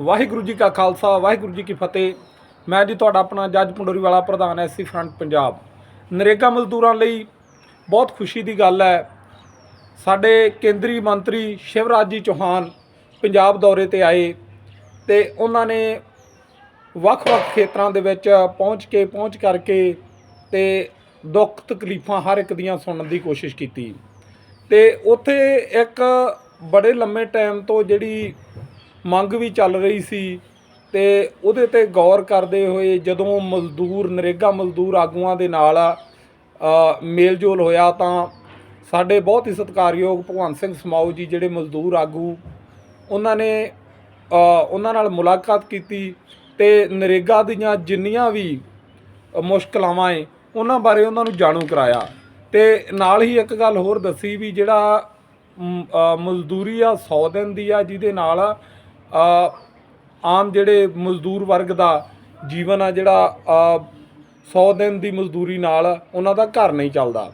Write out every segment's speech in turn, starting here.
ਵਾਹਿਗੁਰੂ ਜੀ ਕਾ ਖਾਲਸਾ, ਵਾਹਿਗੁਰੂ ਜੀ ਕੀ ਫਤਿਹ। ਮੈਂ ਜੀ ਤੁਹਾਡਾ ਆਪਣਾ ਜੱਜ ਪੰਡੋਰੀ ਵਾਲਾ ਪ੍ਰਧਾਨ ਐਸਸੀ ਫਰੰਟ ਪੰਜਾਬ। ਨਰੇਗਾ ਮਜ਼ਦੂਰਾਂ ਲਈ ਬਹੁਤ ਖੁਸ਼ੀ ਦੀ ਗੱਲ ਹੈ। ਸਾਡੇ ਕੇਂਦਰੀ ਮੰਤਰੀ ਸ਼ਿਵਰਾਜ ਜੀ ਚੌਹਾਨ ਪੰਜਾਬ ਦੌਰੇ ਤੇ ਆਏ ਤੇ ਉਹਨਾਂ ਨੇ ਵੱਖ-ਵੱਖ ਖੇਤਰਾਂ ਦੇ ਵਿੱਚ ਪਹੁੰਚ ਕੇ, ਪਹੁੰਚ ਕਰਕੇ ਤੇ ਦੁੱਖ ਤਕਲੀਫਾਂ ਹਰ ਇੱਕ ਦੀਆਂ ਸੁਣਨ ਦੀ ਕੋਸ਼ਿਸ਼ ਕੀਤੀ। ਤੇ ਉੱਥੇ ਇੱਕ ਬੜੇ ਲੰਮੇ ਟਾਈਮ ਤੋਂ ਜਿਹੜੀ ਮੰਗ ਵੀ ਚੱਲ ਰਹੀ ਸੀ ਤੇ ਉਹਦੇ ਤੇ ਗੌਰ ਕਰਦੇ ਹੋਏ ਜਦੋਂ ਮਜ਼ਦੂਰ ਨਰੇਗਾ ਮਜ਼ਦੂਰ ਆਗੂਆਂ ਦੇ ਨਾਲ ਅ, ਮੇਲਜੋਲ ਹੋਇਆ ਤਾਂ ਸਾਡੇ ਬਹੁਤ ਹੀ ਸਤਿਕਾਰਯੋਗ ਭਗਵੰਤ ਸਿੰਘ ਸਮਾਉ ਜੀ ਜਿਹੜੇ ਮਜ਼ਦੂਰ ਆਗੂ ਉਹਨਾਂ ਨੇ ਉਹਨਾਂ ਨਾਲ ਮੁਲਾਕਾਤ ਕੀਤੀ ਤੇ ਨਰੇਗਾ ਦੀਆਂ ਜਿੰਨੀਆਂ ਵੀ ਮੁਸ਼ਕਲਾਵਾਂ ਏ ਉਹਨਾਂ ਬਾਰੇ ਉਹਨਾਂ ਨੂੰ ਜਾਣੂ ਕਰਾਇਆ। ਤੇ ਨਾਲ ਹੀ ਇੱਕ ਗੱਲ ਹੋਰ ਦੱਸੀ ਵੀ ਜਿਹੜਾ ਮਜ਼ਦੂਰੀ ਆ 100 ਦਿਨ ਦੀ ਆ ਜਿਹਦੇ ਨਾਲ ਆਮ ਜਿਹੜੇ ਮਜ਼ਦੂਰ ਵਰਗ ਦਾ ਜੀਵਨ ਆ ਜਿਹੜਾ ਅ, 100 ਦਿਨ ਦੀ ਮਜ਼ਦੂਰੀ ਨਾਲ ਉਹਨਾਂ ਦਾ ਘਰ ਨਹੀਂ ਚੱਲਦਾ।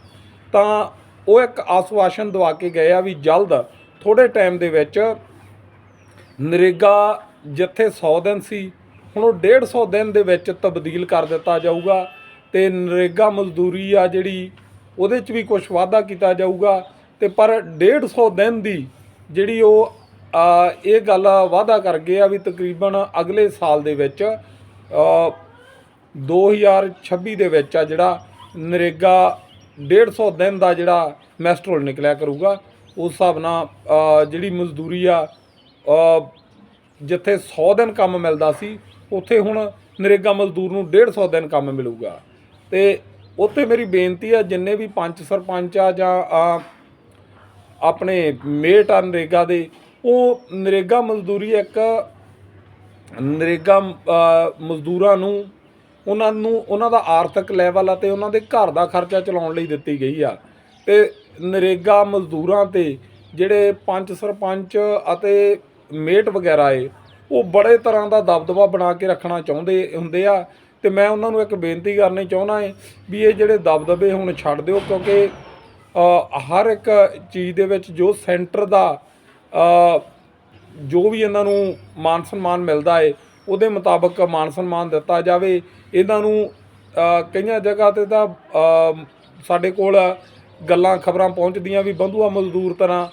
ਤਾਂ ਉਹ ਇੱਕ ਆਸਵਾਸ਼ਨ ਦਵਾ ਕੇ ਗਏ ਆ ਵੀ ਜਲਦ ਥੋੜੇ ਟਾਈਮ ਦੇ ਵਿੱਚ ਨਰੇਗਾ ਜਿੱਥੇ 100 ਦਿਨ ਸੀ ਹੁਣ ਉਹ 150 ਦਿਨ ਦੇ ਵਿੱਚ ਤਬਦੀਲ ਕਰ ਦਿੱਤਾ ਜਾਊਗਾ ਤੇ ਨਰੇਗਾ ਮਜ਼ਦੂਰੀ ਆ ਜਿਹੜੀ ਉਹਦੇ 'ਚ ਵੀ ਕੁਝ ਵਾਧਾ ਕੀਤਾ ਜਾਊਗਾ ਤੇ ਪਰ 150 ਦਿਨ ਦੀ ਜਿਹੜੀ ਉਹ ਇਹ ਗੱਲ ਵਾਅਦਾ ਕਰ ਗਏ ਆ ਵੀ ਤਕਰੀਬਨ ਅਗਲੇ ਸਾਲ ਦੇ ਵਿੱਚ ਅ, 2026 ਦੇ ਵਿੱਚ ਆ ਜਿਹੜਾ ਨਰੇਗਾ 150 ਦਿਨ ਦਾ ਜਿਹੜਾ ਮੈਸਟਰੋਲ ਨਿਕਲਿਆ ਕਰੂਗਾ ਉਸ ਹਿਸਾਬ ਨਾਲ ਜਿਹੜੀ ਮਜ਼ਦੂਰੀ ਆ ਜਿੱਥੇ 100 ਦਿਨ ਕੰਮ ਮਿਲਦਾ ਸੀ ਉੱਥੇ ਹੁਣ ਨਰੇਗਾ ਮਜ਼ਦੂਰ ਨੂੰ 150 ਦਿਨ ਕੰਮ ਮਿਲੂਗਾ। ਤੇ ਉੱਥੇ ਮੇਰੀ ਬੇਨਤੀ ਆ ਜਿੰਨੇ ਵੀ ਪੰਚ ਸਰਪੰਚ ਆ ਜਾਂ ਆਪਣੇ ਮੇਟ ਆ ਨਰੇਗਾ ਦੇ ਉਹ ਨਰੇਗਾ ਮਜ਼ਦੂਰੀ ਇੱਕ ਨਰੇਗਾ ਮਜ਼ਦੂਰਾਂ ਨੂੰ, ਉਹਨਾਂ ਨੂੰ, ਉਹਨਾਂ ਦਾ ਆਰਥਿਕ ਲੈਵਲ ਅਤੇ ਉਹਨਾਂ ਦੇ ਘਰ ਦਾ ਖਰਚਾ ਚਲਾਉਣ ਲਈ ਦਿੱਤੀ ਗਈ ਆ। ਤੇ ਨਰੇਗਾ ਮਜ਼ਦੂਰਾਂ ਤੇ ਜਿਹੜੇ ਪੰਚ ਸਰਪੰਚ ਅਤੇ ਮੇਟ ਵਗੈਰਾ ਏ, ਉਹ ਬੜੇ ਤਰ੍ਹਾਂ ਦਾ ਦਬਦਬਾ ਬਣਾ ਕੇ ਰੱਖਣਾ ਚਾਹੁੰਦੇ ਹੁੰਦੇ ਆ। ਤੇ ਮੈਂ ਉਹਨਾਂ ਨੂੰ ਇੱਕ ਬੇਨਤੀ ਕਰਨੀ ਚਾਹੁੰਦਾ ਏ ਵੀ ਇਹ ਜਿਹੜੇ ਦਬਦਬੇ ਹੁਣ ਛੱਡ ਦਿਓ ਕਿਉਂਕਿ ਹਰ ਇੱਕ ਚੀਜ਼ ਦੇ ਵਿੱਚ ਜੋ ਸੈਂਟਰ ਦਾ ਜੋ ਵੀ ਇਹਨਾਂ ਨੂੰ ਮਾਨ ਸਨਮਾਨ ਮਿਲਦਾ ਏ, ਉਹਦੇ ਮੁਤਾਬਕ ਮਾਨ ਸਨਮਾਨ ਦਿੱਤਾ ਜਾਵੇ। ਇਹਨਾਂ ਨੂੰ ਕਈਆਂ ਜਗ੍ਹਾ ਤੇ ਤਾਂ ਸਾਡੇ ਕੋਲ ਗੱਲਾਂ ਖਬਰਾਂ ਪਹੁੰਚਦੀਆਂ ਵੀ ਬੰਧੂਆ ਮਜ਼ਦੂਰ ਤਰ੍ਹਾਂ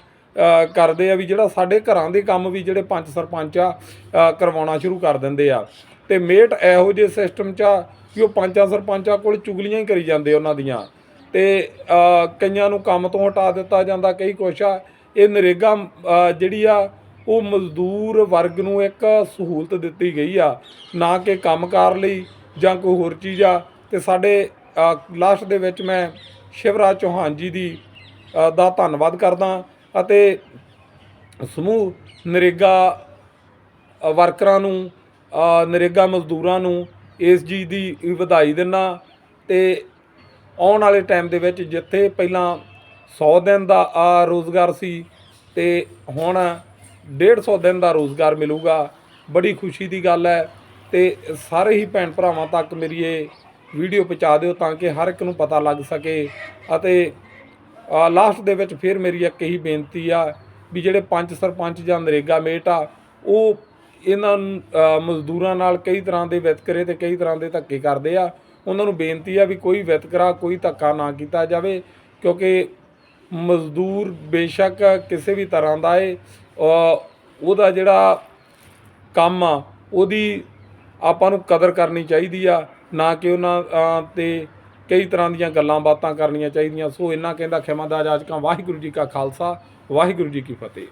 ਕਰਦੇ ਆ ਵੀ ਜਿਹੜਾ ਸਾਡੇ ਘਰਾਂ ਦੇ ਕੰਮ ਵੀ ਜਿਹੜੇ ਪੰਚ ਸਰਪੰਚ ਆ ਕਰਵਾਉਣਾ ਸ਼ੁਰੂ ਕਰ ਦਿੰਦੇ ਆ। ਤੇ ਮੇਟ ਇਹੋ ਜਿਹੇ ਸਿਸਟਮ 'ਚ ਆ ਕਿ ਉਹ ਪੰਚਾਂ ਸਰਪੰਚਾਂ ਕੋਲ ਚੁਗਲੀਆਂ ਹੀ ਕਰੀ ਜਾਂਦੇ ਉਹਨਾਂ ਦੀਆਂ। ਤੇ ਕਈਆਂ ਨੂੰ ਕੰਮ ਤੋਂ ਹਟਾ ਦਿੱਤਾ ਜਾਂਦਾ, ਕਈ ਕੁਛ ਆ। ਇਹ ਨਰੇਗਾ ਜਿਹੜੀ ਆ, ਉਹ ਮਜ਼ਦੂਰ ਵਰਗ ਨੂੰ ਇੱਕ ਸਹੂਲਤ ਦਿੱਤੀ ਗਈ ਆ, ਨਾ ਕਿ ਕੰਮਕਾਰ ਲਈ ਜਾਂ ਕੋਈ ਹੋਰ ਚੀਜ਼ ਆ। ਤੇ ਸਾਡੇ ਲਾਸਟ ਦੇ ਵਿੱਚ ਮੈਂ ਸ਼ਿਵਰਾਜ ਚੌਹਾਨ ਜੀ ਦੀ ਦਾ ਧੰਨਵਾਦ ਕਰਦਾ ਅਤੇ ਸਮੂਹ ਨਰੇਗਾ ਵਰਕਰਾਂ ਨੂੰ ਨਰੇਗਾ ਮਜ਼ਦੂਰਾਂ ਨੂੰ ਇਸ ਜੀ ਦੀ ਵਧਾਈ ਦਿੰਦਾ। ਤੇ ਆਉਣ ਵਾਲੇ ਟਾਈਮ ਦੇ ਵਿੱਚ ਜਿੱਥੇ ਪਹਿਲਾਂ 100 ਦਿਨ ਦਾ ਆ ਰੋਜ਼ਗਾਰ ਸੀ ਤੇ ਹੁਣ 150 ਦਿਨ ਦਾ ਰੋਜ਼ਗਾਰ ਮਿਲੂਗਾ। ਬੜੀ ਖੁਸ਼ੀ ਦੀ ਗੱਲ ਹੈ ਤੇ ਸਾਰੇ ਹੀ ਭੈਣ ਭਰਾਵਾਂ ਤੱਕ ਮੇਰੀ ਇਹ ਵੀਡੀਓ ਪਹੁੰਚਾ ਦਿਓ ਤਾਂ ਕਿ ਹਰ ਇੱਕ ਨੂੰ ਪਤਾ ਲੱਗ ਸਕੇ ਅਤੇ ਲਾਸਟ ਦੇ ਵਿੱਚ ਫਿਰ ਮੇਰੀ ਇੱਕ ਇਹੀ ਬੇਨਤੀ ਆ ਵੀ ਜਿਹੜੇ ਪੰਚ ਸਰਪੰਚ ਜਾਂ ਨਰੇਗਾ ਮੇਟ ਆ, ਉਹ ਇਹਨਾਂ ਮਜ਼ਦੂਰਾਂ ਨਾਲ ਕਈ ਤਰ੍ਹਾਂ ਦੇ ਵਿਤਕਰੇ ਤੇ ਕਈ ਤਰ੍ਹਾਂ ਦੇ ਧੱਕੇ ਕਰਦੇ ਆ। ਉਹਨਾਂ ਨੂੰ ਬੇਨਤੀ ਆ ਵੀ ਕੋਈ ਵਿਤਕਰਾ, ਕੋਈ ਧੱਕਾ ਨਾ ਕੀਤਾ ਜਾਵੇ ਕਿਉਂਕਿ ਮਜ਼ਦੂਰ ਬੇਸ਼ੱਕ ਕਿਸੇ ਵੀ ਤਰ੍ਹਾਂ ਦਾ ਏ ਉਹਦਾ ਜਿਹੜਾ ਕੰਮ ਆ, ਉਹਦੀ ਆਪਾਂ ਨੂੰ ਕਦਰ ਕਰਨੀ ਚਾਹੀਦੀ ਆ, ਨਾ ਕਿ ਉਹਨਾਂ ਤੇ ਕਈ ਤਰ੍ਹਾਂ ਦੀਆਂ ਗੱਲਾਂ ਬਾਤਾਂ ਕਰਨੀਆਂ ਚਾਹੀਦੀਆਂ। ਸੋ ਇੰਨਾ ਕਹਿੰਦਾ ਖਿਮਾ ਦਾ ਜਾਜਕਾਂ ਵਾਹਿਗੁਰੂ ਜੀ ਕਾ ਖਾਲਸਾ, ਵਾਹਿਗੁਰੂ ਜੀ ਕੀ ਫਤਿਹ।